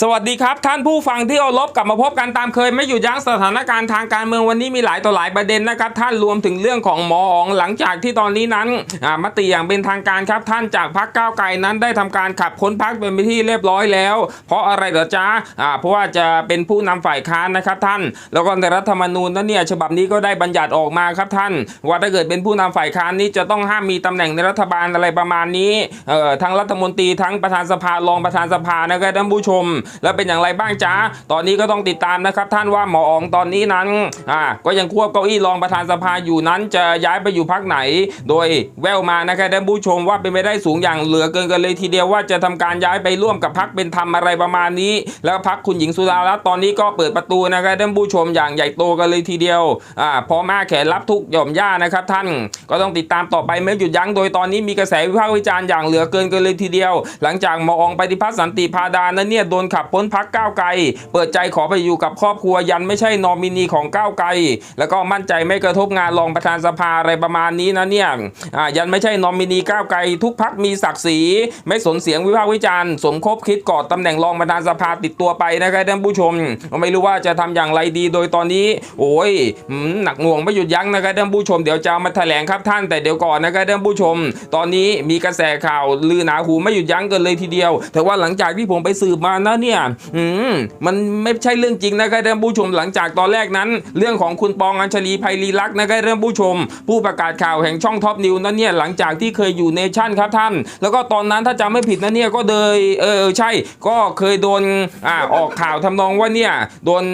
สวัสดีครับ ท่านผู้ฟังที่เคารพกลับมาพบกันตามเคย ไม่หยุดยั้งสถานการณ์ทางการเมืองวันนี้มีหลายต่อหลายประเด็นนะครับ ท่านรวมถึงเรื่องของหมออองหลังจากที่ตอนนี้นั้นมติอย่างเป็นทางการครับ ท่านจากพักก้าวไกลนั้นได้ทำการขับพ้นพักเป็นไปที่เรียบร้อยแล้ว เพราะอะไรเหรอจ๊ะอ่าเพราะว่าจะเป็นผู้นำฝ่ายค้านนะครับท่าน แล้วก็ในรัฐธรรมนูญนั้นเนี่ยฉบับนี้ก็ได้บัญญัติออกมาครับท่าน ว่าถ้าเกิดเป็นผู้นำฝ่ายค้านนี้จะต้องห้ามมีตำแหน่งในรัฐบาลอะไรประมาณนี้ทั้งรัฐมนตรีทั้งประธานสภารองประธานสภานะครับท่านผู้ชมแล้วเป็นอย่างไรบ้างจ๊ะตอนนี้ก็ต้องติดตามนะครับ ท่านว่าหมออ๋องตอนนี้นั้นอ่าก็ยังควบเก้าอี้รองประธานสภาอยู่นั้น จะย้ายไปอยู่พักไหน โดยแววมานะครับท่านผู้ชมว่าเป็นไปได้สูงอย่างเหลือเกินกันเลยทีเดียวว่าจะทำการย้ายไปร่วมกับพักเป็นธรรมอะไรประมาณนี้ แล้วพักคุณหญิงสุดารัตน์ตอนนี้ก็เปิดประตูนะครับท่านผู้ชมอย่างใหญ่โตกันเลยทีเดียวอ่าพอมาแขนรับทุกหย่อมย่านะครับท่านก็ต้องติดตามต่อไปไม่หยุดยั้งโดยตอนนี้มีกระแสวิพากษ์วิจารณ์อย่างเหลือเกินกันเลยทีเดียว หลังจากหมออองปฏิพัฒน์สันติพาดานั้นเนี่ยโดนขับพ้นพักก้าวไกล เปิดใจขอไปอยู่กับครอบครัวยันไม่ใช่นอมินีของก้าวไกล แล้วก็มั่นใจไม่กระทบงานรองประธานสภาอะไรประมาณนี้นะเนี่ยยันไม่ใช่นอมินีก้าวไกล ทุกพักมีศักดิ์ศรี ไม่สนเสียงวิพากษ์วิจารณ์สมคบคิดกอดตำแหน่งรองประธานสภาติดตัวไปนะครับท่านผู้ชม ไม่รู้ว่าจะทำอย่างไรดีโดยตอนนี้ โอ้ยหนักหน่วงไม่หยุดยั้งนะครับท่านผู้ชมเดี๋ยวจะามาแถลงครับท่านแต่เดี๋ยวก่อนนะครับท่านผู้ชม ตอนนี้มีกระแสข่าวลือหนาหูไม่หยุดยั้งกันเลยทีเดียว แต่ว่าหลังจากที่ผมไปสืบมานะเนี่ยอืมมันไม่ใช่เรื่องจริงนะครับท่านผู้ชมหลังจากตอนแรกนั้น เรื่องของคุณปองอัญชลีไพลีลักษณ์นะครับท่านผู้ชม ผู้ประกาศข่าวแห่งช่องท็อปนิวนั้นเนี่ยหลังจากที่เคยอยู่เนชั่นครับท่าน แล้วก็ตอนนั้นถ้าจำไม่ผิดนะเนี่ยก็เดยเออใช่ก็เคยโดนอ่าออกข่าวทำนองว่าเนี่ยโดน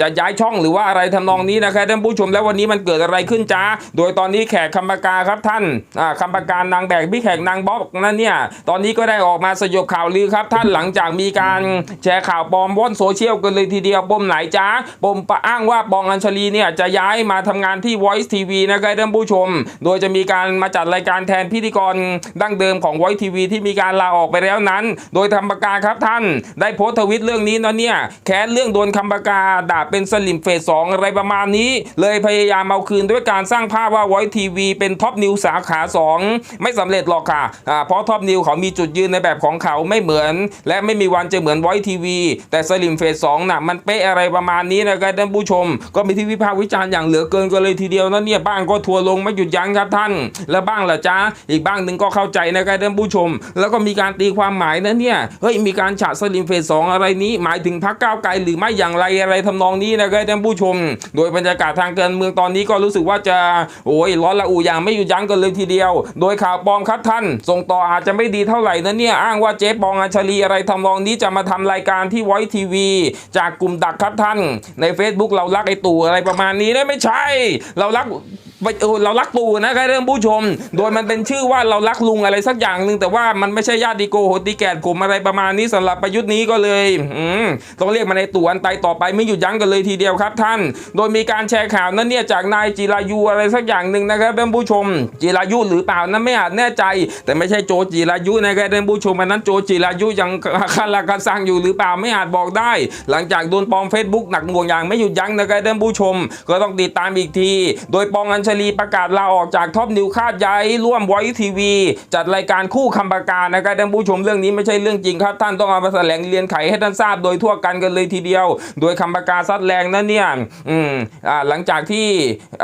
จะย้ายช่องหรือว่าอะไรทำนองนี้นะครับท่านผู้ชมแล้ววันนี้มันเกิดอะไรขึ้นจ้าโดยตอนนี้แขกคำปากาครับท่านอ่าคำปากานางแบกพี่แขกนางบ๊อบนั่นเนี่ยตอนนี้ก็ได้ออกมาสยบข่าวลือครับท่านหลังจากมีการแชร์ข่าวปลอมว่อนโซเชียลกันเลยทีเดียวปมไหนจ้าปมประอ้างว่าปองอัญชลีเนี่ยจะย้ายมาทำงานที่ Voice TV นะครับท่านผู้ชม โดยจะมีการมาจัดรายการแทนพิธีกรดั้งเดิมของ Voice TV ที่มีการลาออกไปแล้วนั้น โดยทำประกาครับท่าน ได้โพสต์ทวิตเรื่องนี้นะเนี่ยแค้นเรื่องโดนคำประกาด่าเป็นสลิมเฟสสองอะไรประมาณนี้ เลยพยายามเอาคืนด้วยการสร้างภาพว่า Voice TV เป็นท็อปนิวสาขา 2 ไม่สำเร็จหรอกค่ะ เพราะท็อปนิวเขามีจุดยืนในแบบของเขาไม่เหมือน และไม่มีวันจะเหมือน Voice TV แต่สลิมเฟสสองน่ะมันเป๊ะอะไรประมาณนี้นะครับท่านผู้ชม ก็มีที่วิพากษ์วิจารณ์อย่างเหลือเกินกันเลยทีเดียวนะเนี่ยบ้างก็ทัวร์ลงไม่หยุดยั้งครับท่าน แล้วบ้างล่ะจ้าอีกบ้างหนึ่งก็เข้าใจนะครับท่านผู้ชม แล้วก็มีการตีความหมายนะเนี่ยเฮ้ยมีการฉะสลิมเฟสสองอะไรนี้ หมายถึงพรรคก้าวไกลหรือไม่อย่างไรอะไรทำนองนี้นะครับท่านผู้ชม โดยบรรยากาศทางการเมืองตอนนี้ก็รู้สึกว่าจะโอ้ยร้อนละอูอย่างไม่หยุดยั้งกันเลยทีเดียว โดยข่าวปลอมครับท่าน ส่งต่ออาจจะไม่ดีเท่าไหร่นะเนี่ยอ้างว่าเจ๊ปองอัญชลีอะไรทำนองนี้จะมาททำรายการที่ไวทีวี จากกลุ่มดักครับท่าน ใน Facebook เรารักไอตู่อะไรประมาณนี้นะไม่ใช่ เรารัก เรารักปู่นะครับเรื่องผู้ชม โดยมันเป็นชื่อว่าเรารักลุงอะไรสักอย่างหนึ่งแต่ว่ามันไม่ใช่ญาติโกโหติแกดกลุ่มอะไรประมาณนี้สำหรับประยุทธ์นี้ก็เลยอืต้องเรียกมาในตู่อันไตต่อไปไม่หยุดยั้งกันเลยทีเดียวครับท่าน โดยมีการแชร์ข่าวนั้นเนี่ยจากนายจิรายุอะไรสักอย่างหนึ่งนะครับท่านผู้ชม จิรายุหรือเปล่านั้นไม่อาจแน่ใจ แต่ไม่ใช่โจจิรายุนะครับท่านผู้ชมอันนั้นโจจิรายุยังคาราคาซังอยู่หรือเปล่าไม่อาจบอกได้ หลังจากโดนปลอมเฟซบุ๊กหนักหน่วงอย่างไม่หยุดยั้งนะครับท่านผู้ชม ก็ต้องติดตามอีกที โดยปองอัญชลีประกาศลาออกจากท็อปนิวคาดย้ายร่วมไวทีวี จัดรายการคู่คำประกาศนะครับท่านผู้ชมเรื่องนี้ไม่ใช่เรื่องจริงครับ ท่านต้องเอามาแถลงเรียนไขให้ท่านทราบโดยทั่วกันกันเลยทีเดียว โดยคำประกาศซัดแรงนั้นเนี่ยอืมอ่าหลังจากที่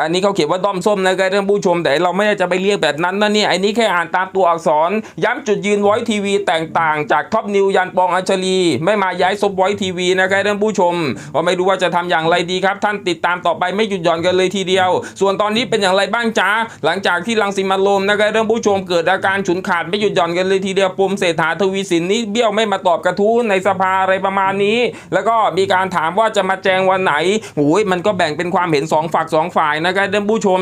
อันนี้เขาเขียนว่าด้อมส้มนะครับท่านผู้ชมแต่เราไม่ได้จะไปเรียกแบบนั้นนะเนี่ยไอ้นี้แค่อ่านตามตัวอักษร ย้ำจุดยืนไวทีวีแตกต่างจากท็อปนิวยันปองอัญชลีไม่มาย้ายซบไวทีวีนะครับท่านผู้ชมว่าไม่รู้ว่าจะทำอย่างไรดีครับ ท่านติดตามต่อไปไม่หยุดหย่อนกันเลยทีเดียว ส่วนตอนนี้เป็นอย่างไรบ้างจ้าหลังจากที่ลังสิมันต์โรมนะครับท่านผู้ชมเกิดอาการฉุนขาดไม่หยุดหย่อนกันเลยทีเดียวปมเศรษฐาทวีสินนี้เบี้ยวไม่มาตอบกระทู้ในสภาอะไรประมาณนี้ แล้วก็มีการถามว่าจะมาแจงวันไหนโอ้ยมันก็แบ่งเป็นความเห็นสองฝักสองฝ่ายนะครับท่านผู้ชม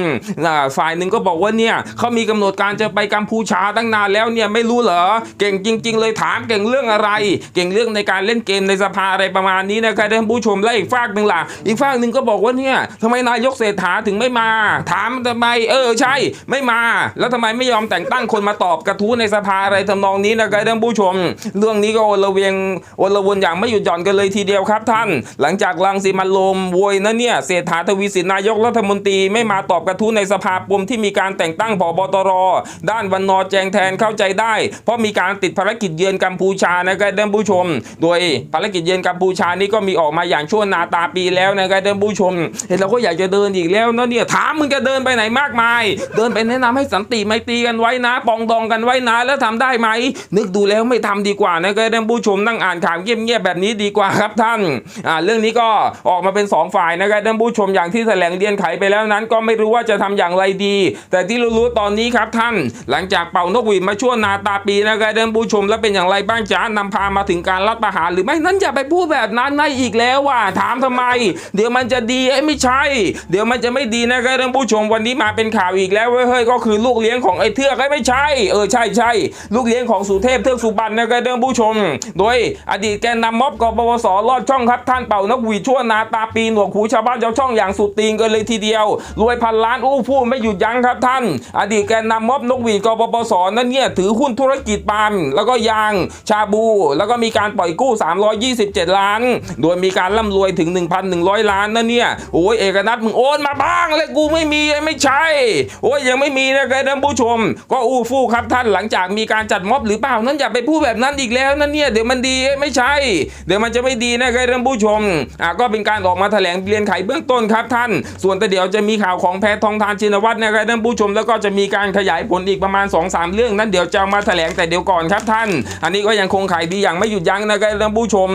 ฝ่ายหนึ่งก็บอกว่าเนี่ยเขามีกำหนดการจะไปกัมพูชาตั้งนานแล้วเนี่ยไม่รู้เหรอเก่งจริง ๆ เลยถามเก่งเรื่องอะไร เก่งเรื่องในการเล่นเกมในสภาอะไรประมาณนี้นะครับท่านผู้ชมและอีกฝากหนึ่งล่ะอีกฝากหนึ่งก็บอกว่าเนี่ยทำไมนายกเศรษฐาถึงไม่มาถามทำไมเออใช่ไม่มา แล้วทำไมไม่ยอมแต่งตั้งคนมาตอบกระทู้ในสภาอะไรทำนองนี้นะครับท่านผู้ชม เรื่องนี้ก็โอละเวงโอละวนอย่างไม่หยุดหย่อนกันเลยทีเดียวครับท่าน หลังจากลังสีมันลมโวยนะเนี่ยเศรษฐาทวีสินนายกรัฐมนตรีไม่มาตอบกระทู้ในสภาปมที่มีการแต่งตั้งผบตร ด้านวันนอแจงแทนเข้าใจได้ เพราะมีการติดภารกิจเยือนกัมพูชานะครับท่านผู้ชม โดยภารกิจเยือนกัมพูชานี่ก็มีออกมาอย่างชั่วนาตาปีแล้วนะครับท่านผู้ชมเห็นเราก็อยากจะเดินอีกแล้วนะเนี่ยถามมึงจะเเดินไปไหนมากมาย เดินไปแนะนำให้สันติไมตรีกันไว้นะ ปองดองกันไว้นะ แล้วทำได้ไหม นึกดูแล้วไม่ทำดีกว่านะครับท่านผู้ชมนั่งอ่านข่าวเงียบๆแบบนี้ดีกว่าครับท่านอ่าเรื่องนี้ก็ออกมาเป็นสองฝ่ายนะครับท่านผู้ชมอย่างที่แถลงเรียนไขไปแล้วนั้น ก็ไม่รู้ว่าจะทำอย่างไรดี แต่ที่รู้ๆตอนนี้ครับท่าน หลังจากเป่านกหวีดมาชั่วนาตาปีนะครับท่านผู้ชมแล้วเป็นอย่างไรบ้างจ้านำพามาถึงการรัฐประหารหรือไม่นั้นอย่าไปพูดแบบนั้นนะอีกแล้วว่าถามทำไม เดี๋ยวมันจะดีไอ้ยไม่ใช่ เดี๋ยวมันจะไม่ดีนะครับท่านผู้ชมวันนี้มาเป็นข่าวอีกแล้วเฮ้ยก็คือลูกเลี้ยงของไอ้เทือกไม่ใช่เออใช่ใช่ลูกเลี้ยงของสุเทพเทือกสุบรรณนะครับท่านผู้ชม โดยอดีตแกนนำม็อบกบวสลอดช่องครับท่านเป่านกหวีดชั่วนาตาปีหนวกหูชาวบ้านชาวช่องอย่างสุดตีนกันเลยทีเดียว รวยพันล้านอู้พูดไม่หยุดยั้งครับท่าน อดีตแกนนำม็อบนกหวีดกบปสนั่นเนี่ยถือหุ้นธุรกิจปาล์มแล้วก็ยางชาบู แล้วก็มีการปล่อยกู้ 327 ล้าน โดยมีการร่ำรวยถึง 1,100 ล้านนั่นเนี่ยโอ้ยเอกนัทมึงโอนมาบ้างเลยกูไม่มีไม่ใช่ โอ้ยยังไม่มีนะครับท่านผู้ชม ก็อู้ฟู่ครับท่านหลังจากมีการจัดม็อบหรือเปล่านั้นอย่าไปพูดแบบนั้นอีกแล้วนั่นเนี่ยเดี๋ยวมันดีไม่ใช่ เดี๋ยวมันจะไม่ดีนะครับท่านผู้ชมอะก็เป็นการออกมาแถลงเรียนไขเบื้องต้นครับท่าน ส่วนแต่เดี๋ยวจะมีข่าวของแพทองทานชินวัตรนะครับท่านผู้ชม แล้วก็จะมีการขยายผลอีกประมาณ 2-3 เรื่องนั้นเดี๋ยวจะมาแถลงแต่เดี๋ยวก่อนครับท่าน อันนี้ก็ยังคงขายดีอย่างไม่หยุดยั้งนะครับท่านผู้ชม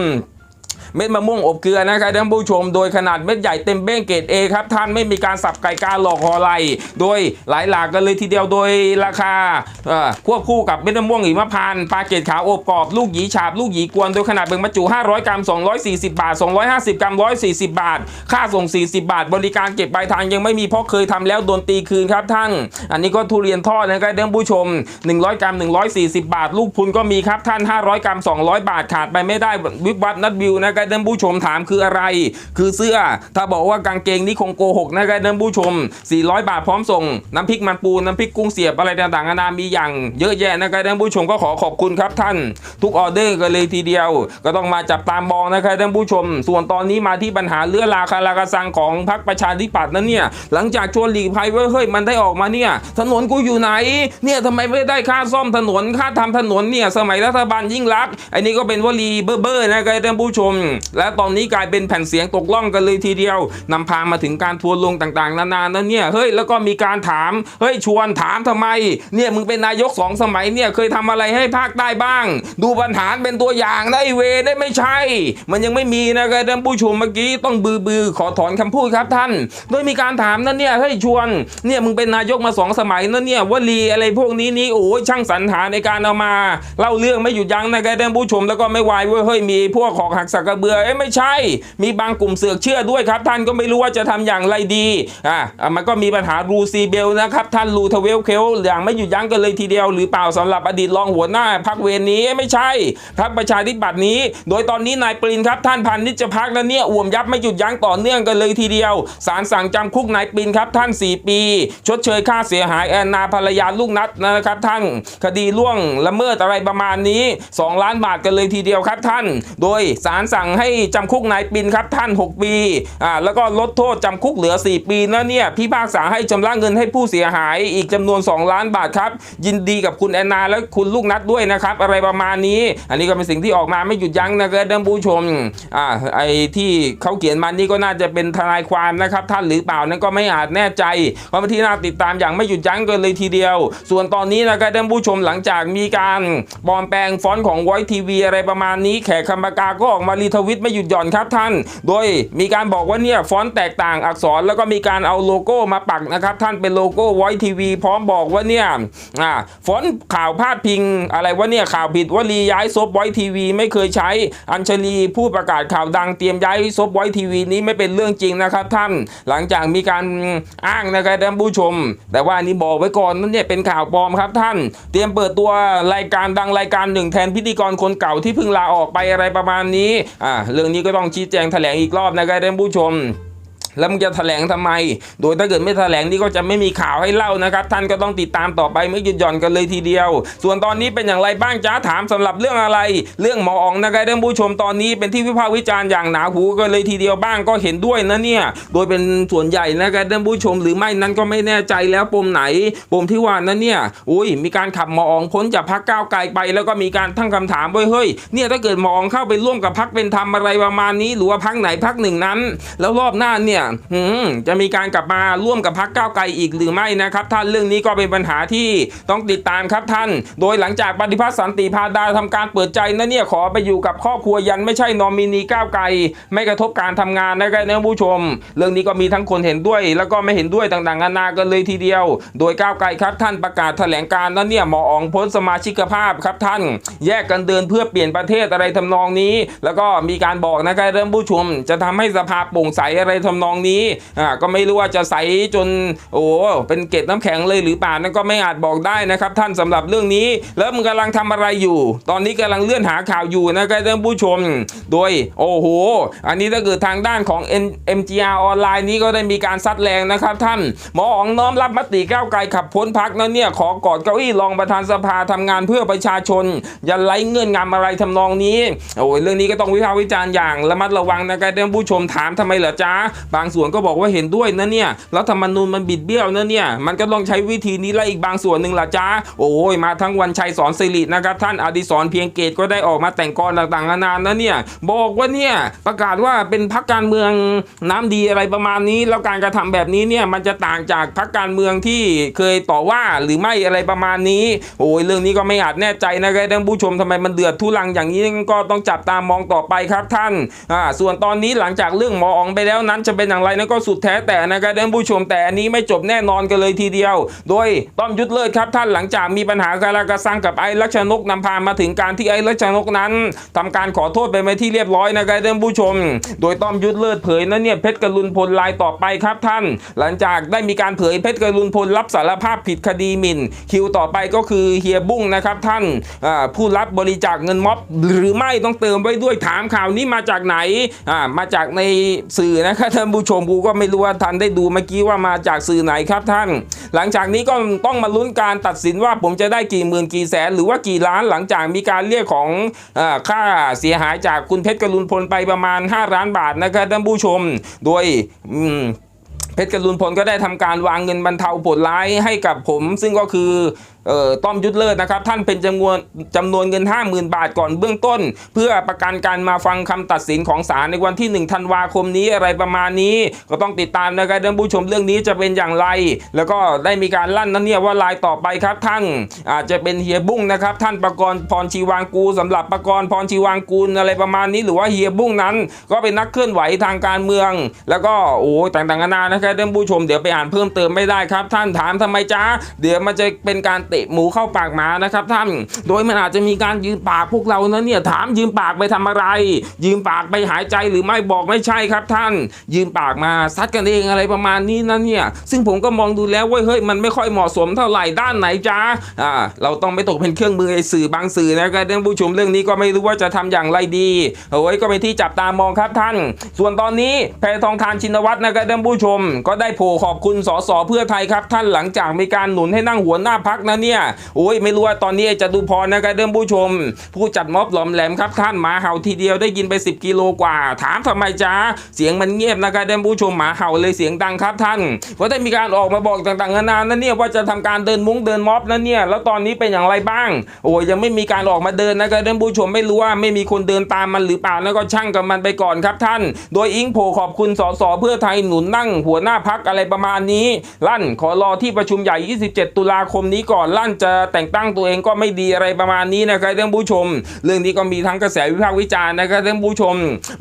เม็ดมะม่วงอบเกลือนะครับท่านผู้ชมโดยขนาดเม็ดใหญ่เต็มเบ้งเกรด A ครับท่านไม่มีการสับไก่กาหลอกหอไหลโดยหลายหลากกันเลยทีเดียวโดยราคาควบคู่กับเม็ดมะม่วงหิมพานปลาเกตขาวอบกรอบลูกหยีฉาบลูกหยีกวนโดยขนาดเบ่งบรรจุ 500 กรัม 240 บาท 250 กรัม 140 บาท ค่าส่ง 40 บาท บริการเก็บปลายทางยังไม่มีเพราะเคยทำแล้วโดนตีคืนครับท่าน อันนี้ก็ทุเรียนทอดนะครับท่านผู้ชม 100 กรัม 140 บาท ลูกพุนก็มีครับท่าน 500 กรัม 200 บาทขาดไปไม่ได้วิบวับนัดวิวนะครับท่านผู้ชมถามคืออะไร คือเสื้อ ถ้าบอกว่ากางเกงนี่คงโกหกนะครับท่านผู้ชม 400 บาทพร้อมส่ง น้ำพริกมันปูน้ำพริกกุ้งเสียบอะไรต่างๆนานามีอย่าง เยอะแยะนะครับท่านผู้ชมก็ขอขอบคุณครับท่าน ทุกออเดอร์กันเลยทีเดียว ก็ต้องมาจับตามมองนะครับท่านผู้ชม ส่วนตอนนี้มาที่ปัญหาเรือราคาราคาซังของพรรคประชาธิปัตย์นั้นเนี่ยหลังจากชวนหลีกภัยเว้ยเฮ้ยมันได้ออกมาเนี่ยถนนกูอยู่ไหนเนี่ยทำไมไม่ได้ค่าซ่อมถนนค่าทำถนนเนี่ยสมัยรัฐบาลยิ่งรักไอ้นี่ก็เป็นวลีเบ้อๆนะครับท่านผู้ชมและตอนนี้กลายเป็นแผ่นเสียงตกล่องกันเลยทีเดียวนำพามาถึงการทัวร์ลงต่างๆ นานานั่นเนี่ยเฮ้ยแล้วก็มีการถามเฮ้ยชวนถามทำไมเนี่ยมึงเป็นนายกสองสมัยเนี่ยเคยทำอะไรให้ภาคใต้บ้าง ดูปัญหาเป็นตัวอย่างได้เวได้ไม่ใช่ มันยังไม่มีนะครับท่านผู้ชมเมื่อกี้ต้องบือบือขอถอนคำพูดครับท่าน โดยมีการถามนั่นเนี่ยเฮ้ยชวนเนี่ยมึงเป็นนายกมาสองสมัยนั่นเนี่ยวลีอะไรพวกนี้นี่โอ้ยช่างสรรหาในการเอามาเล่าเรื่องไม่หยุดยั้งนะครับท่านผู้ชมแล้วก็ไม่วายเว้ยเฮ้ยมีพวกขอกหักสักกระเบือเอ้ไม่ใช่ มีบางกลุ่มเสือกเชื่อด้วยครับ ท่านก็ไม่รู้ว่าจะทำอย่างไรดีอะอะมันก็มีปัญหารูซีเบลนะครับท่านรูทเวลเคลอย่างไม่หยุดยั้งกันเลยทีเดียว หรือเปล่าสำหรับอดีตรองหัวหน้าพักเวรนี้ไม่ใช่พักประชาธิปัตย์นี้ โดยตอนนี้นายปรินครับท่านพันนิจพักแล้วเนี่ยอ่วมยับไม่หยุดยั้งต่อเนื่องกันเลยทีเดียวศาลสั่งจำคุกนายปรินครับท่าน 4 ปี ชดเชยค่าเสียหายแอนนาภรรยาลูกนัดนะครับท่านคดีล่วงละเมิดอะไรประมาณนี้ 2 ล้านบาทกันเลยทีเดียวครับท่าน โดยศาลสั่งให้จำคุกนายปินครับท่าน 6 ปีอ่าแล้วก็ลดโทษจำคุกเหลือ 4 ปีนะเนี่ยพี่พากษาให้ชำระเงินให้ผู้เสียหายอีกจำนวน 2 ล้านบาทครับ ยินดีกับคุณแอนนาและคุณลูกนัดด้วยนะครับ อะไรประมาณนี้ อันนี้ก็เป็นสิ่งที่ออกมาไม่หยุดยั้งนะครับท่านผู้ชมอ่าไอ้ที่เขาเขียนมานี่ก็น่าจะเป็นทนายความนะครับท่านหรือเปล่านั้นก็ไม่อาจแน่ใจเพราะบางที่น่าติดตามอย่างไม่หยุดยั้งกันเลยทีเดียว ส่วนตอนนี้นะครับท่านผู้ชมหลังจากมีการปลอมแปลงฟอนต์ของไวทีวีอะไรประมาณนี้แขกคำปากาก็ออกมารีทวิตไม่หยุดหย่อนครับท่าน โดยมีการบอกว่าเนี่ยฟอนต์แตกต่างอักษรแล้วก็มีการเอาโลโก้มาปักนะครับท่านเป็นโลโก้ไวทีวีพร้อมบอกว่าเนี่ยอ่าฟอนต์ข่าวพาดพิง อะไรว่าเนี่ยข่าวผิดว่ารีย้ายซบไวทีวีไม่เคยใช้อัญชลีผู้ประกาศข่าวดังเตรียมย้ายซบไวทีวีนี้ไม่เป็นเรื่องจริงนะครับท่านหลังจากมีการอ้างนะครับท่านผู้ชม แต่ว่านนี้บอกไว้ก่อนนั่นเนี่ยเป็นข่าวปลอมครับท่าน เตรียมเปิดตัวรายการดังรายการหนึ่งแทนพิธีกรคนเก่าที่เพิ่งลาออกไปอะไรประมาณนี้อ่าเรื่องนี้ก็ต้องชี้แจงแถลงอีกรอบนะครับท่านผู้ชม แล้วมึงจะแถลงทำไม โดยถ้าเกิดไม่แถลงนี่ก็จะไม่มีข่าวให้เล่านะครับ ท่านก็ต้องติดตามต่อไปไม่หยุดหย่อนกันเลยทีเดียว ส่วนตอนนี้เป็นอย่างไรบ้างจ้าถามสำหรับเรื่องอะไร เรื่องหมออองนะครับท่านผู้ชมตอนนี้เป็นที่วิพากษ์วิจารณ์อย่างหนาหูกันเลยทีเดียวบ้างก็เห็นด้วยนะเนี่ยโดยเป็นส่วนใหญ่นะครับท่านผู้ชมหรือไม่นั้นก็ไม่แน่ใจแล้วปมไหนปมที่ว่านั้นเนี่ยอุ้ยมีการขับหมออองพ้นจากพักก้าวไกลไป แล้วก็มีการตั้งคำถามไว้เฮ้ยเนี่ยถ้าเกิดหมออองเข้าไปร่วมกับพักเป็นธรรมอะไรประมาณนี้ หรือว่าพักไหนพักหนึ่งนั้น แล้วรอบหน้าเนี่ยจะมีการกลับมาร่วมกับพักก้าวไกลอีกหรือไม่นะครับท่านเรื่องนี้ก็เป็นปัญหาที่ต้องติดตามครับท่าน โดยหลังจากปฏิพัฒน์สันติพาดาทำการเปิดใจนะเนี่ยขอไปอยู่กับครอบครัวยันไม่ใช่นอมินีก้าวไกล ไม่กระทบการทำงานนะครับท่านผู้ชม เรื่องนี้ก็มีทั้งคนเห็นด้วย แล้วก็ไม่เห็นด้วยต่างๆนานากันเลยทีเดียว โดยก้าวไกลครับท่านประกาศแถลงการนั้นเนี่ยหมออองพ้นสมาชิกภาพครับท่าน แยกกันเดินเพื่อเปลี่ยนประเทศอะไรทำนองนี้ แล้วก็มีการบอกนะครับท่านผู้ชม จะทำให้สภาโปร่งใสอะไรทำนองนี้อ่าก็ไม่รู้ว่าจะใสจนโอ้เป็นเกล็ดน้ำแข็งเลยหรือเปล่านั่นก็ไม่อาจบอกได้นะครับ ท่านสำหรับเรื่องนี้ แล้วมันกำลังทำอะไรอยู่ ตอนนี้กำลังเลื่อนหาข่าวอยู่นะครับท่านผู้ชม โดยโอ้โห อันนี้ถ้าเกิดทางด้านของ N- MGR ออนไลน์นี้ก็ได้มีการซัดแรงนะครับท่าน หมออ๋องน้อมรับมติก้าวไกลขับพ้นพักนั้นเนี่ยขอกอดเก้าอี้รองประธานสภาทำงานเพื่อประชาชน อย่าไร้เงื่อนงำอะไรทำนองนี้โอ้ยเรื่องนี้ก็ต้องวิพากษ์วิจารณ์อย่างระมัดระวังนะครับท่านผู้ชมถามทำไมเหรอจ๊ะบางางส่วนก็บอกว่าเห็นด้วยนะเนี่ยรัฐธรรมนูญมันบิดเบี้ยวนะเนี่ยมันก็ต้องใช้วิธีนี้และอีกบางส่วนหนึ่งล่ะจ๊ะโอ้ยมาทั้งวันชัยสอนสิรินะครับท่านอดิศรเพียงเกตก็ได้ออกมาแต่งกรต่างๆนานานะเนี่ยบอกว่าเนี่ยประกาศว่าเป็นพรรคการเมืองน้ำดีอะไรประมาณนี้ แล้วการกระทำแบบนี้เนี่ยมันจะต่างจากพรรคการเมืองที่เคยต่อว่าหรือไม่อะไรประมาณนี้ โอ้ยเรื่องนี้ก็ไม่อาจแน่ใจนะครับท่านผู้ชมทำไมมันเดือดทุลังอย่างนี้ก็ต้องจับตามองต่อไปครับท่านอ่าส่วนตอนนี้หลังจากเรื่องหมออองไปแล้วนั้นจะเป็นอย่างไรนั้นก็สุดแท้แต่นะครับท่านผู้ชมแต่อันนี้ไม่จบแน่นอนกันเลยทีเดียว โดยต้อมยุทธเลิศครับท่านหลังจากมีปัญหาการากระซังกับไอ้ลักษณกนำพามาถึงการที่ไอ้ลักษณกนั้นทำการขอโทษไปไปที่เรียบร้อยนะครับท่านผู้ชม โดยต้อมยุทธเลิศเผยนะเนี่ยเพชรกรุณพลลายต่อไปครับท่าน หลังจากได้มีการเผยเพชรกรุณพลรับสารภาพผิดคดีหมิ่น คิวต่อไปก็คือเฮียบุ้งนะครับท่านผู้รับบริจาคเงินม็อบ หรือไม่ต้องเติมไว้ด้วยถามข่าวนี้มาจากไหนมาจากในสื่อนะครับท่านผู้ชมกูก็ไม่รู้ว่าท่านได้ดูเมื่อกี้ว่ามาจากสื่อไหนครับท่าน หลังจากนี้ก็ต้องมาลุ้นการตัดสินว่าผมจะได้กี่หมื่นกี่แสน หรือว่ากี่ล้านหลังจากมีการเรียกของอค่าเสียหายจากคุณเพชรกรุณพลไปประมาณ 5 ล้านบาทนะครับท่านผู้ชม โดยเพชรกรุณพลก็ได้ทำการวางเงินบรรเทาผลร้ายให้กับผม ซึ่งก็คือ ต้อมยุทธเลิศนะครับท่านเป็นจำนวนจำนวนเงิน 50,000 บาทก่อนเบื้องต้น เพื่อประกันการมาฟังคำตัดสินของศาลในวันที่ 1 ธันวาคมนี้อะไรประมาณนี้ ก็ต้องติดตามนะครับท่านผู้ชมเรื่องนี้จะเป็นอย่างไร แล้วก็ได้มีการลั่นนั้นเนี่ยว่าลายต่อไปครับท่านอาจจะเป็นเฮียบุ้งนะครับท่านประกรณ์พรชีวางกูสำหรับประกรณ์พรชีวางกูลอะไรประมาณนี้ หรือว่าเฮียบุ้งนั้น ก็เป็นนักเคลื่อนไหวทางการเมือง แล้วก็โอ้ยต่างๆนานานะครับท่านผู้ชมเดี๋ยวไปอ่านเพิ่มเติมไม่ได้ครับ ท่านถามทำไมจ้าเดี๋ยวมันจะเป็นการเตะหมูเข้าปากหมานะครับท่าน โดยมันอาจจะมีการยืมปากพวกเรานะเนี่ยถามยืมปากไปทำอะไร ยืมปากไปหายใจหรือไม่บอกไม่ใช่ครับท่าน ยืมปากมาซัดกันเองอะไรประมาณนี้นะเนี่ยซึ่งผมก็มองดูแล้วว้ยเฮ้ยมันไม่ค่อยเหมาะสมเท่าไหร่ด้านไหนจ้าอ่าเราต้องไม่ตกเป็นเครื่องมือไอ้สื่อบางสื่อนะครับท่านผู้ชมเรื่องนี้ก็ไม่รู้ว่าจะทำอย่างไรดีโอ้ยก็เป็นที่จับตามองครับท่าน ส่วนตอนนี้แพทองทานชินวัตรนะครับท่านผู้ชม ก็ได้โผล่ขอบคุณสสเพื่อไทยครับท่านหลังจากมีการหนุนให้นั่งหัวหน้าพักนะเนี่ยโอ้ยไม่รู้ว่าตอนนี้ไอ้จตุพรนะครับท่านผู้ชม ผู้จัดม็อบหลอมแหลมครับท่านหมาเห่าทีเดียวได้ยินไป 10 กิโลกว่า ถามทำไมจ้าเสียงมันเงียบนะครับท่านผู้ชมหมาเห่าเลยเสียงดังครับท่านก็ได้มีการออกมาบอกต่างๆนานานะเนี่ยว่าจะทำการเดินมุ้งเดินม็อบนะเนี่ยแล้วตอนนี้เป็นอย่างไรบ้าง โอ้ยยังไม่มีการออกมาเดินนะครับท่านผู้ชมไม่รู้ว่าไม่มีคนเดินตามมันหรือเปล่าแล้วก็ช่างกับมันไปก่อนครับท่าน โดยอิงโผขอบคุณสสเพื่อไทยหนุนนั่งหัวหน้าพักอะไรประมาณนี้ ลั่นขอรอที่ประชุมใหญ่ 27 ตุลาคมนี้ก่อนลั่นจะแต่งตั้งตัวเองก็ไม่ดีอะไรประมาณนี้นะครับท่านผู้ชม เรื่องนี้ก็มีทั้งกระแสวิพากษ์วิจารณ์นะครับท่านผู้ชม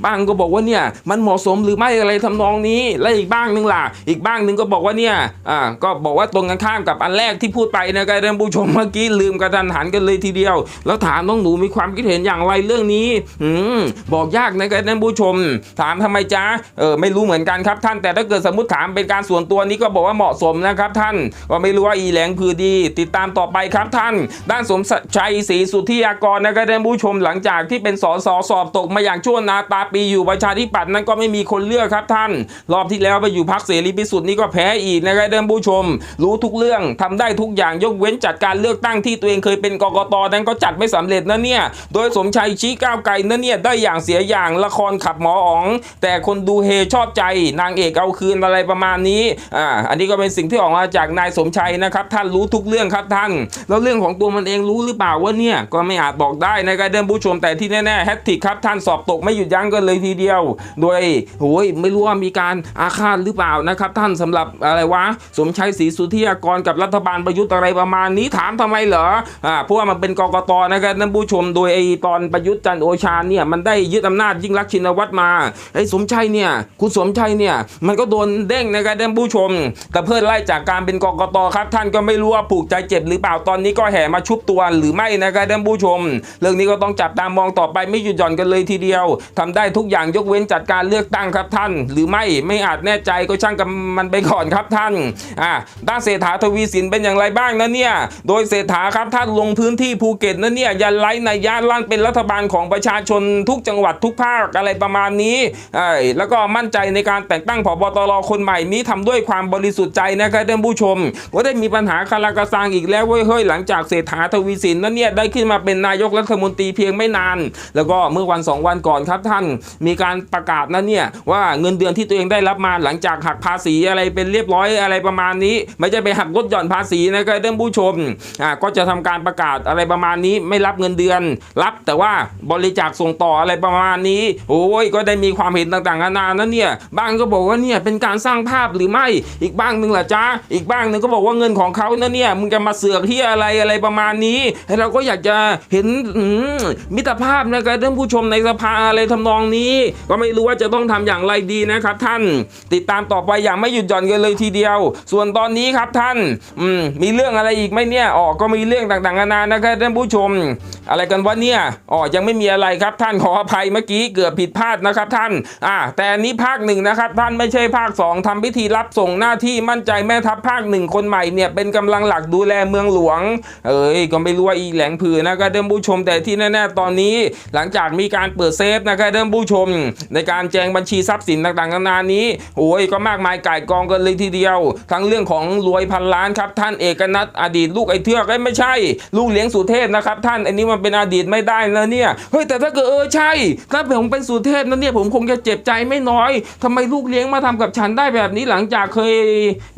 บางก็บอกว่าเนี่ยมันเหมาะสมหรือไม่อะไรทำนองนี้และอีกบ้างหนึงล่ะ อีกบ้างหนึงก็บอกว่าเนี่ยอ่าก็บอกว่าตรงกันข้ามกับอันแรกที่พูดไปนะครับท่านผู้ชมเมื่อกี้ลืมกระทันหันกันเลยทีเดียว แล้วถามน้องหนูมีความคิดเห็นอย่างไรเรื่องนี้อืมบอกยากนะครับท่านผู้ชม ถามทำไมจ๊ะเออไม่รู้เหมือนกันครับท่านแต่ถ้าเกิดสมมติถามเป็นการส่วนตัวนี้ก็บอกว่าเหมาะสมนะครับท่านก็ไม่รู้ว่าอีแหลงพือดีติดตามามต่อไปครับท่าน ด้านสมชัยศรีสุทธิยากรนะครับท่านผู้ชมหลังจากที่เป็นสสสอบตกมาอย่างชั่วนาตาปีอยู่ประชาธิปัตย์นั้นก็ไม่มีคนเลือกครับท่าน รอบที่แล้วไปอยู่พักเสรีพิสุทธิ์นี่ก็แพ้อีกนะครับท่านผู้ชม รู้ทุกเรื่องทำได้ทุกอย่างยกเว้นจัดการเลือกตั้งที่ตัวเองเคยเป็นกกตนั้นก็จัดไม่สำเร็จนะเนี่ยโดยสมชัยชี้ก้าวไกลนะเนี่ยได้อย่างเสียอย่างละครขับหมออ๋อง แต่คนดูเฮชอบใจนางเอกเอาคืนอะไรประมาณนี้อ่าอันนี้ก็เป็นสิ่งที่ออกมาจากนายสมชัยนะครับท่านรู้ทุกเรื่องครับท่าน แล้วเรื่องของตัวมันเองรู้หรือเปล่าว่าเนี่ยก็ไม่อาจบอกได้นะครับเดิมผู้ชมแต่ที่แน่ๆแฮตติกครับท่านสอบตกไม่หยุดยั้งกันเลยทีเดียว โดยโอ้ยไม่รู้ว่ามีการอาฆาตหรือเปล่านะครับท่านสำหรับอะไรวะสมชัยศรีสุทธิยากรกับรัฐบาลประยุทธ์อะไรประมาณนี้ถามทำไมเหรออ่าเพราะว่ามันเป็นกกตนะครับท่านผู้ชมโดยไอ้ตอนประยุทธ์จันโอชาเนี่ยมันได้ยึดอำนาจยิ่งรักชินวัตรมาไอ้สมชัยเนี่ยคุณสมชัยเนี่ยมันก็โดนเด้งนะครับท่านผู้ชม แต่เพื่อไล่จากการเป็นกกตครับท่านก็ไม่รู้ว่าผูกใจเจ็บหรือเปล่าตอนนี้ก็แห่มาชุบตัวหรือไม่นะครับท่านผู้ชม เรื่องนี้ก็ต้องจับตามองต่อไปไม่หยุดหย่อนกันเลยทีเดียวทำได้ทุกอย่างยกเว้นจัดการเลือกตั้งครับท่าน หรือไม่ไม่อาจแน่ใจก็ช่างกับมันไปก่อนครับท่านอ่าด้านเศรษฐาทวีสินเป็นอย่างไรบ้างนะเนี่ยโดยเศรษฐาครับท่านลงพื้นที่ภูเก็ตนะเนี่ยยันไลในย่านลั่นเป็นรัฐบาลของประชาชนทุกจังหวัดทุกภาคอะไรประมาณนี้เอ้ยแล้วก็มั่นใจในการแต่งตั้งผบตรคนใหม่นี้ทำด้วยความบริสุทธิ์ใจนะครับท่านผู้ชมว่าได้มีปัญหาคารากระซังอีกแล้วเว้ยเฮ้ยหลังจากเศรษฐาทวีสินนั้นเนี่ยได้ขึ้นมาเป็นนายกรัฐมนตรีเพียงไม่นาน แล้วก็เมื่อวันสองวันก่อนครับท่าน มีการประกาศนั้นเนี่ยว่าเงินเดือนที่ตัวเองได้รับมาหลังจากหักภาษีอะไรเป็นเรียบร้อยอะไรประมาณนี้ ไม่ใช่ไปหักลดหย่อนภาษีนะครับท่านผู้ชมอ่าก็จะทำการประกาศอะไรประมาณนี้ไม่รับเงินเดือน รับแต่ว่าบริจาคส่งต่ออะไรประมาณนี้ โอ้ยก็ได้มีความเห็นต่างๆนานานั้นเนี่ยบางก็บอกว่าเนี่ยเป็นการสร้างภาพหรือไม่อีกบ้างหนึ่งล่ะจ้าอีกบ้างหนึ่งก็บอกว่าเงินของเขานะเนี่ยมึงจะมาเสือกที่อะไรอะไรประมาณนี้ ให้เราก็อยากจะเห็นมิตรภาพนะครับท่านผู้ชมในสภาอะไรทำนองนี้ ก็ไม่รู้ว่าจะต้องทำอย่างไรดีนะครับ ท่านติดตามต่อไปอย่างไม่หยุดหย่อนกันเลยทีเดียว ส่วนตอนนี้ครับท่านมมีเรื่องอะไรอีกไหมเนี่ยอ๋อก็มีเรื่องต่างๆนานานะครับท่านผู้ชม อะไรกันวะเนี่ยอ๋อยังไม่มีอะไรครับท่านขออภัยเมื่อกี้เกือบผิดพลาดนะครับท่านอ่าแต่นนี้ภาคหนึ่งนะครับท่านไม่ใช่ภาคสองทำพิธีรับส่งหน้าที่มั่นใจแม่ทัพภาคหนึ่งคนใหม่เนี่ยเป็นกำลังหลักดูแลเมืองหลวง เอ้ยก็ไม่รู้ว่าอีแหลงผือนะครับท่านผู้ชมแต่ที่แน่ๆตอนนี้หลังจากมีการเปิดเซฟนะครับท่านผู้ชม ในการแจงบัญชีทรัพย์สินต่างๆนานานี้โอ้ยก็มากมายก่ายกองกันเลยทีเดียว ทั้งเรื่องของรวยพันล้านครับท่านเอกนัทอดีตลูกไอ้เทือกเอ้ไม่ใช่ ลูกเลี้ยงสุเทพนะครับท่านอันนี้มันเป็นอดีตไม่ได้นะเนี่ยเฮ้ยแต่ถ้าเกิดเออใช่ถ้าผมเป็นสุเทพนะเนี่ยผมคงจะเจ็บใจไม่น้อยทำไมลูกเลี้ยงมาทำกับฉันได้แบบนี้หลังจากเคย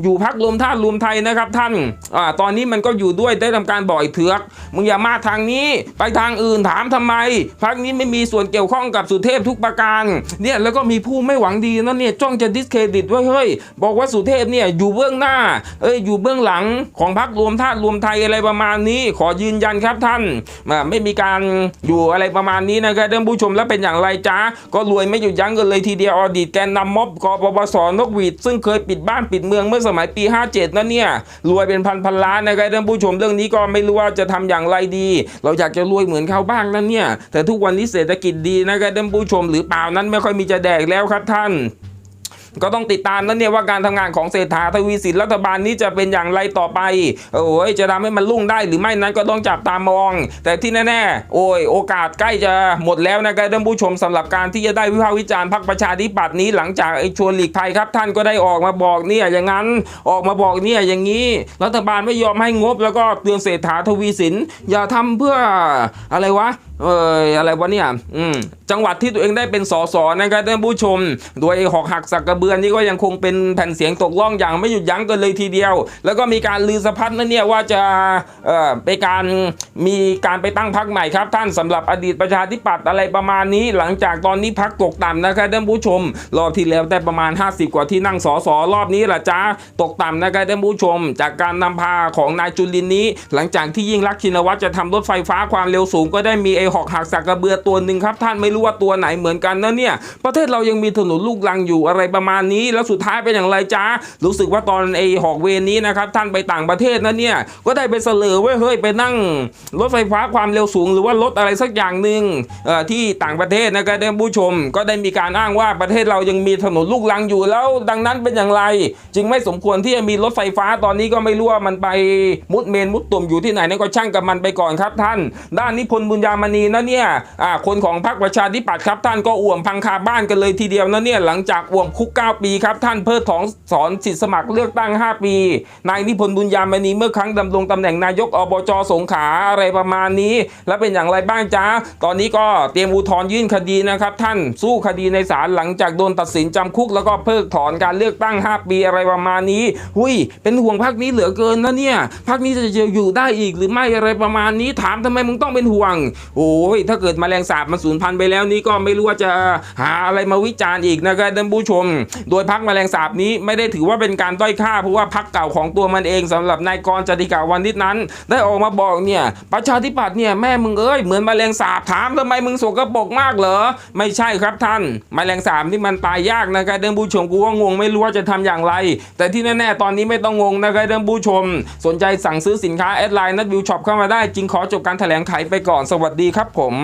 อยู่พักรวมท่าตุรวมไทยนะครับท่านอ่าตอนนี้มันก็อยู่ด้วยได้ทำการบอกไอ้เถือกมึงอย่ามาทางนี้ไปทางอื่นถามทำไมพักนี้ไม่มีส่วนเกี่ยวข้องกับสุเทพทุกประการเนี่ยแล้วก็มีผู้ไม่หวังดีนะเนี่ยจ้องจะดิสเครดิตไว้เฮ้ยบอกว่าสุเทพเนี่ยอยู่เบื้องหน้าเอ้ยอยู่เบื้องหลังของพักรวมท่าตุรวมไทยอะไรประมาณนี้ ขอยืนยันครับท่านอ่าไม่มีการอยู่อะไรประมาณนี้นะครับท่านผู้ชมแล้วเป็นอย่างไรจ้าก็รวยไม่หยุดยั้งกันเลยทีเดียวอดีตแกนนำม็อบกปปสนกหวีดซึ่งเคยปิดบ้านปิดเมืองเมื่อสมัยปี 57นั่นเนี่ยรวยเป็นพันพันล้านนะครับท่านผู้ชมเรื่องนี้ก็ไม่รู้ว่าจะทำอย่างไรดี เราอยากจะรวยเหมือนเขาบ้างนั่นเนี่ย แต่ทุกวันนี้เศรษฐกิจดีนะครับท่านผู้ชมหรือเปล่านั้นไม่ค่อยมีจะแดกแล้วครับท่าน ก็ต้องติดตามนั่นเนี่ยว่าการทำงานของเศรษฐาทวีสินรัฐบาลนี้จะเป็นอย่างไรต่อไป โอ้ยจะทำให้มันรุ่งได้หรือไม่นั้นก็ต้องจับตามอง แต่ที่แน่ๆ โอ้ยโอกาสใกล้จะหมดแล้วนะครับท่านผู้ชมสำหรับการที่จะได้วิพากษ์วิจารณ์พรรคประชาธิปัตย์นี้หลังจากไอ้ชวนหลีกภัยครับ ท่านก็ได้ออกมาบอกเนี่ยอย่างนั้นออกมาบอกเนี่ยอย่างนี้ รัฐบาลไม่ยอมให้งบแล้วก็เตือนเศรษฐาทวีสินอย่าทำเพื่ออะไรวะ เอออะไรวะเนี่ยอืมจังหวัดที่ตัวเองได้เป็นสสนะครับท่านผู้ชม โดยหอกหักสักกระเบือนนี่ก็ยังคงเป็นแผ่นเสียงตกล่องอย่างไม่หยุดยั้งกันเลยทีเดียว แล้วก็มีการลือสะพัดนั่นเนี่ยว่าจะเอ่อไปการมีการไปตั้งพักใหม่ครับท่านสำหรับอดีตประชาธิปัตย์อะไรประมาณนี้ หลังจากตอนนี้พักตกต่ำนะครับท่านผู้ชม รอบที่แล้วได้ประมาณ 50 กว่าที่นั่งสสรอบนี้แหละจ้าตกต่ำนะครับท่านผู้ชม จากการนำพาของนายจุลินนี้ หลังจากที่ยิ่งรักชินวัตรจะทำรถไฟฟ้าความเร็วสูงก็ได้มีไอหอกหักสักกระเบือตัวหนึ่งครับ ท่านไม่รู้ว่าตัวไหนเหมือนกันนะเนี่ย ประเทศเรายังมีถนนลูกรังอยู่อะไรประมาณนี้ แล้วสุดท้ายเป็นอย่างไรจ้ารู้สึกว่าตอนไอหอกเวนี้นะครับท่านไปต่างประเทศนะเนี่ยก็ได้ไปเสลอไว้ยเฮ้ยไปนั่ง รถไฟฟ้าความเร็วสูง หรือว่ารถอะไรสักอย่างหนึ่งที่ต่างประเทศนะครับท่านผู้ชม ก็ได้มีการอ้างว่าประเทศเรายังมีถนนลูกรังอยู่แล้ว ดังนั้นเป็นอย่างไร จึงไม่สมควรที่จะมีรถไฟฟ้าตอนนี้ก็ไม่รู้ว่ามันไปมุดเมนมุดตุ่มอยู่ที่ไหนนั่นก็ช่างกับมันไปก่อนครับท่าน ด้านนิพนธ์บุญญามณนะเนี่ยอ่าคนของพรรคประชาธิปัตย์ครับท่านก็อ่วมพังคาบ้านกันเลยทีเดียวนะเนี่ยหลังจากอ่วมคุก 9 ปีครับท่านเพิกถอนสอนสิทธิสมัครเลือกตั้ง 5 ปี นายนิพนธ์บุญญามณีเมื่อครั้งดำรงตำแหน่งนายกอบจสงขลาอะไรประมาณนี้ แล้วเป็นอย่างไรบ้างจ้าตอนนี้ก็เตรียมอุทธรณ์ยื่นคดีนะครับท่านสู้คดีในศาลหลังจากโดนตัดสินจำคุก แล้วก็เพิกถอนการเลือกตั้ง 5 ปีอะไรประมาณนี้ หุยเป็นห่วงพักนี้เหลือเกินนะเนี่ยพักนี้จะอยู่ได้อีกหรือไม่อะไรประมาณนี้ถามทำไมมึงต้องเป็นห่วงโอ้ยถ้าเกิดแมลงสาบมันสูญพันธุ์ไปแล้วนี่ก็ไม่รู้ว่าจะหาอะไรมาวิจารณ์อีกนะครับท่านผู้ชม โดยพักแมลงสาบนี้ไม่ได้ถือว่าเป็นการด้อยค่า เพราะว่าพักเก่าของตัวมันเองสำหรับนายกรจติกาวันนิดนั้น ได้ออกมาบอกเนี่ยประชาธิปัตย์เนี่ยแม่มึงเอ้ยเหมือนแมลงสาบถามทำไมมึงสกปรกมากเหรอไม่ใช่ครับท่านแมลงสาบที่มันตายยากนะครับท่านผู้ชมกูว่างงไม่รู้ว่าจะทำอย่างไร แต่ที่แน่ๆตอนนี้ไม่ต้องงงนะครับท่านผู้ชม สนใจสั่งซื้อสินค้าแอดไลน์นัดวิวช็อปเข้ามาได้จริงขอจบการแถลงไขไปก่อนสวัสดีครับผม